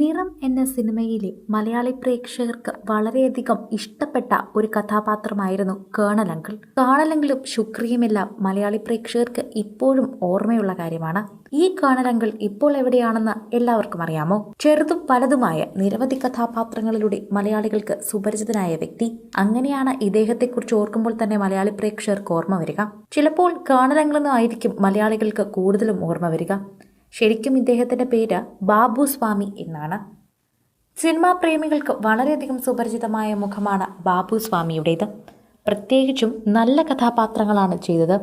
നിറം എന്ന സിനിമയിലെ മലയാളി പ്രേക്ഷകർക്ക് വളരെയധികം ഇഷ്ടപ്പെട്ട ഒരു കഥാപാത്രമായിരുന്നു കേണൽ അങ്കിൾ. കേണൽ അങ്കിളും ശുക്രിയുമെല്ലാം മലയാളി പ്രേക്ഷകർക്ക് ഇപ്പോഴും ഓർമ്മയുള്ള കാര്യമാണ്. ഈ കേണൽ ഇപ്പോൾ എവിടെയാണെന്ന് എല്ലാവർക്കും അറിയാമോ? ചെറുതും പലതുമായ നിരവധി കഥാപാത്രങ്ങളിലൂടെ മലയാളികൾക്ക് സുപരിചിതനായ വ്യക്തി. അങ്ങനെയാണ് ഇദ്ദേഹത്തെക്കുറിച്ച് ഓർക്കുമ്പോൾ തന്നെ മലയാളി പ്രേക്ഷകർക്ക് ഓർമ്മ വരിക. ചിലപ്പോൾ കേണൽ എന്നായിരിക്കും മലയാളികൾക്ക് കൂടുതലും ഓർമ്മ വരിക. ശരിക്കും ഇദ്ദേഹത്തിന്റെ പേര് ബാബു സ്വാമി എന്നാണ്. സിനിമാ പ്രേമികൾക്ക് വളരെയധികം സുപരിചിതമായ മുഖമാണ് ബാബു സ്വാമിയുടേത്. പ്രത്യേകിച്ചും നല്ല കഥാപാത്രങ്ങളാണ് ചെയ്തത്.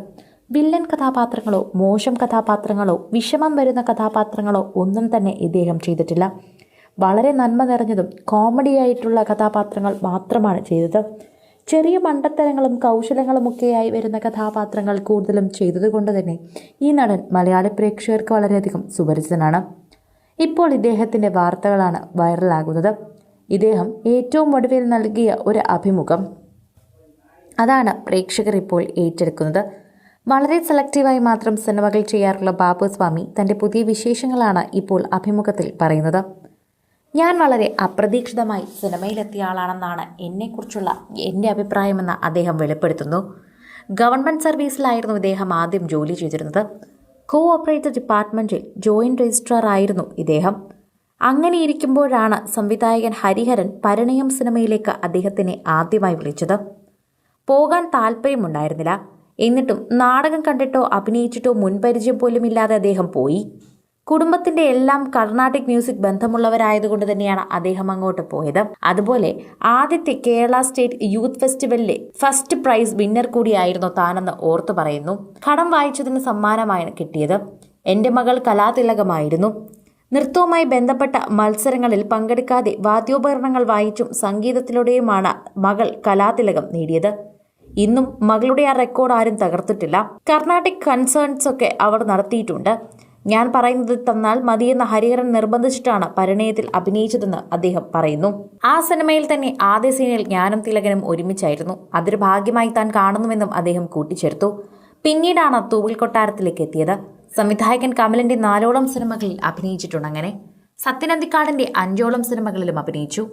വില്ലൻ കഥാപാത്രങ്ങളോ മോശം കഥാപാത്രങ്ങളോ വിഷമം വരുന്ന കഥാപാത്രങ്ങളോ ഒന്നും തന്നെ ഇദ്ദേഹം ചെയ്തിട്ടില്ല. വളരെ നന്മ നിറഞ്ഞതും കോമഡിയായിട്ടുള്ള കഥാപാത്രങ്ങൾ മാത്രമാണ് ചെയ്തത്. ചെറിയ മണ്ടത്തരങ്ങളും കൗശലങ്ങളുമൊക്കെയായി വരുന്ന കഥാപാത്രങ്ങൾ കൂടുതലും ചെയ്തതുകൊണ്ട് തന്നെ ഈ നടൻ മലയാള പ്രേക്ഷകർക്ക് വളരെയധികം സുപരിചിതനാണ്. ഇപ്പോൾ ഇദ്ദേഹത്തിന്റെ വാർത്തകളാണ് വൈറലാകുന്നത്. ഇദ്ദേഹം ഏറ്റവും ഒടുവിൽ നൽകിയ ഒരു അഭിമുഖം. അതാണ് പ്രേക്ഷകർ ഇപ്പോൾ ഏറ്റെടുക്കുന്നത്. വളരെ സെലക്റ്റീവായി മാത്രം സിനിമകൾ ചെയ്യാറുള്ള ബാബു സ്വാമി തന്റെ പുതിയ വിശേഷങ്ങളാണ് ഇപ്പോൾ അഭിമുഖത്തിൽ പറയുന്നത്. ഞാൻ വളരെ അപ്രതീക്ഷിതമായി സിനിമയിലെത്തിയ ആളാണെന്നാണ് എന്നെക്കുറിച്ചുള്ള എന്റെ അഭിപ്രായമെന്ന് അദ്ദേഹം വെളിപ്പെടുത്തുന്നു. ഗവൺമെന്റ് സർവീസിലായിരുന്നു ഇദ്ദേഹം ആദ്യം ജോലി ചെയ്തിരുന്നത്. കോ ഓപ്പറേറ്റർ ഡിപ്പാർട്ട്മെന്റിൽ ജോയിന്റ് രജിസ്ട്രാർ ആയിരുന്നു ഇദ്ദേഹം. അങ്ങനെയിരിക്കുമ്പോഴാണ് സംവിധായകൻ ഹരിഹരൻ പരിണയം സിനിമയിലേക്ക് അദ്ദേഹത്തിനെ ആദ്യമായി വിളിച്ചത്. പോകാൻ താല്പര്യമുണ്ടായിരുന്നില്ല. എന്നിട്ടും നാടകം കണ്ടിട്ടോ അഭിനയിച്ചിട്ടോ മുൻപരിചയം പോലുമില്ലാതെ അദ്ദേഹം പോയി. കുടുംബത്തിന്റെ എല്ലാം കർണാട്ടിക് മ്യൂസിക് ബന്ധമുള്ളവരായതുകൊണ്ട് തന്നെയാണ് അദ്ദേഹം അങ്ങോട്ട് പോയത്. അതുപോലെ ആദ്യത്തെ കേരള സ്റ്റേറ്റ് യൂത്ത് ഫെസ്റ്റിവലിലെ ഫസ്റ്റ് പ്രൈസ് വിന്നർ കൂടിയായിരുന്നു താനെന്ന് ഓർത്തു പറയുന്നു. കടം വായിച്ചതിന് സമ്മാനമാണ് കിട്ടിയത്. എന്റെ മകൾ കലാതിലകമായിരുന്നു. നൃത്തവുമായി ബന്ധപ്പെട്ട മത്സരങ്ങളിൽ പങ്കെടുക്കാതെ വാദ്യോപകരണങ്ങൾ വായിച്ചും സംഗീതത്തിലൂടെയുമാണ് മകൾ കലാതിലകം നേടിയത്. ഇന്നും മകളുടെ ആ റെക്കോർഡ് ആരും തകർത്തിട്ടില്ല. കർണാട്ടിക് കൺസേൺസ് ഒക്കെ അവർ നടത്തിയിട്ടുണ്ട്. ഞാൻ പറയുന്നത് തന്നാൽ മതിയെന്ന് ഹരിഹരൻ നിർബന്ധിച്ചിട്ടാണ് പരിണയത്തിൽ അഭിനയിച്ചതെന്ന് അദ്ദേഹം പറയുന്നു. ആ സിനിമയിൽ തന്നെ ആദ്യ സീനിൽ ഞാനും തിലകനും ഒരുമിച്ചായിരുന്നു. അതൊരു ഭാഗ്യമായി താൻ കാണുന്നുവെന്നും അദ്ദേഹം കൂട്ടിച്ചേർത്തു. പിന്നീടാണ് തൂവൽ കൊട്ടാരത്തിലേക്ക് എത്തിയത്. സംവിധായകൻ കമലിന്റെ നാലോളം സിനിമകളിൽ അഭിനയിച്ചിട്ടുണ്ട് അങ്ങനെ. സത്യനന്ദിക്കാടിന്റെ അഞ്ചോളം സിനിമകളിലും അഭിനയിച്ചു.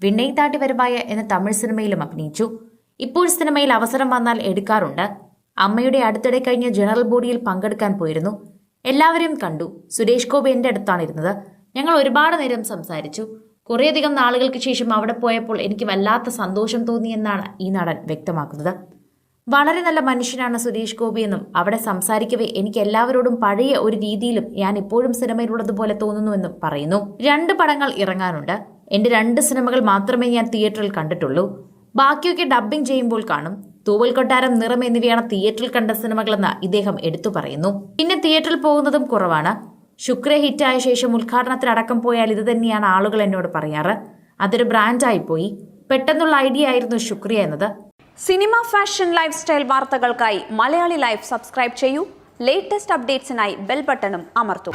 വിണ്ണൈ താട്ടി വരുമായ എന്ന തമിഴ് സിനിമയിലും അഭിനയിച്ചു. ഇപ്പോൾ സിനിമയിൽ അവസരം വന്നാൽ എടുക്കാറുണ്ട്. അമ്മയുടെ അടുത്തിടെ കഴിഞ്ഞ ജനറൽ ബോഡിയിൽ പങ്കെടുക്കാൻ പോയിരുന്നു. എല്ലാവരെയും കണ്ടു. സുരേഷ് ഗോപി എന്റെ അടുത്താണ് ഇരുന്നത്. ഞങ്ങൾ ഒരുപാട് നേരം സംസാരിച്ചു. കുറേയധികം നാളുകൾക്ക് ശേഷം അവിടെ പോയപ്പോൾ എനിക്ക് വല്ലാത്ത സന്തോഷം തോന്നിയെന്നാണ് ഈ നടൻ വ്യക്തമാക്കുന്നത്. വളരെ നല്ല മനുഷ്യനാണ് സുരേഷ് ഗോപി എന്നും അവിടെ സംസാരിക്കവേ എനിക്ക് എല്ലാവരോടും പഴയ ഒരു രീതിയിലും ഞാൻ ഇപ്പോഴും സിനിമയിലുള്ളതുപോലെ തോന്നുന്നുവെന്നും പറയുന്നു. രണ്ട് പടങ്ങൾ ഇറങ്ങാനുണ്ട്. എന്റെ രണ്ട് സിനിമകൾ മാത്രമേ ഞാൻ തിയേറ്ററിൽ കണ്ടിട്ടുള്ളൂ. ബാക്കിയൊക്കെ ഡബ്ബിംഗ് ചെയ്യുമ്പോൾ കാണും. തൂവൽ കൊട്ടാരം നിറം എന്നിവയാണ് തിയേറ്ററിൽ കണ്ട സിനിമകളെന്ന് ഇദ്ദേഹം എടുത്തു പറയുന്നു. പിന്നെ തിയേറ്ററിൽ പോകുന്നതും കുറവാണ്. ശുക്ര ഹിറ്റായ ശേഷം ഉദ്ഘാടനത്തിനടക്കം പോയാൽ ഇത് തന്നെയാണ് ആളുകൾ എന്നോട് പറയാറ്. അതൊരു ബ്രാൻഡായി പോയി. പെട്ടെന്നുള്ള ഐഡിയ ആയിരുന്നു ശുക്രിയ എന്നത്. സിനിമ ഫാഷൻ ലൈഫ് സ്റ്റൈൽ വാർത്തകൾക്കായി മലയാളി ലൈഫ് സബ്സ്ക്രൈബ് ചെയ്യൂ. ലേറ്റസ്റ്റ് അപ്ഡേറ്റ്സിനായി ബെൽ ബട്ടണും അമർത്തും.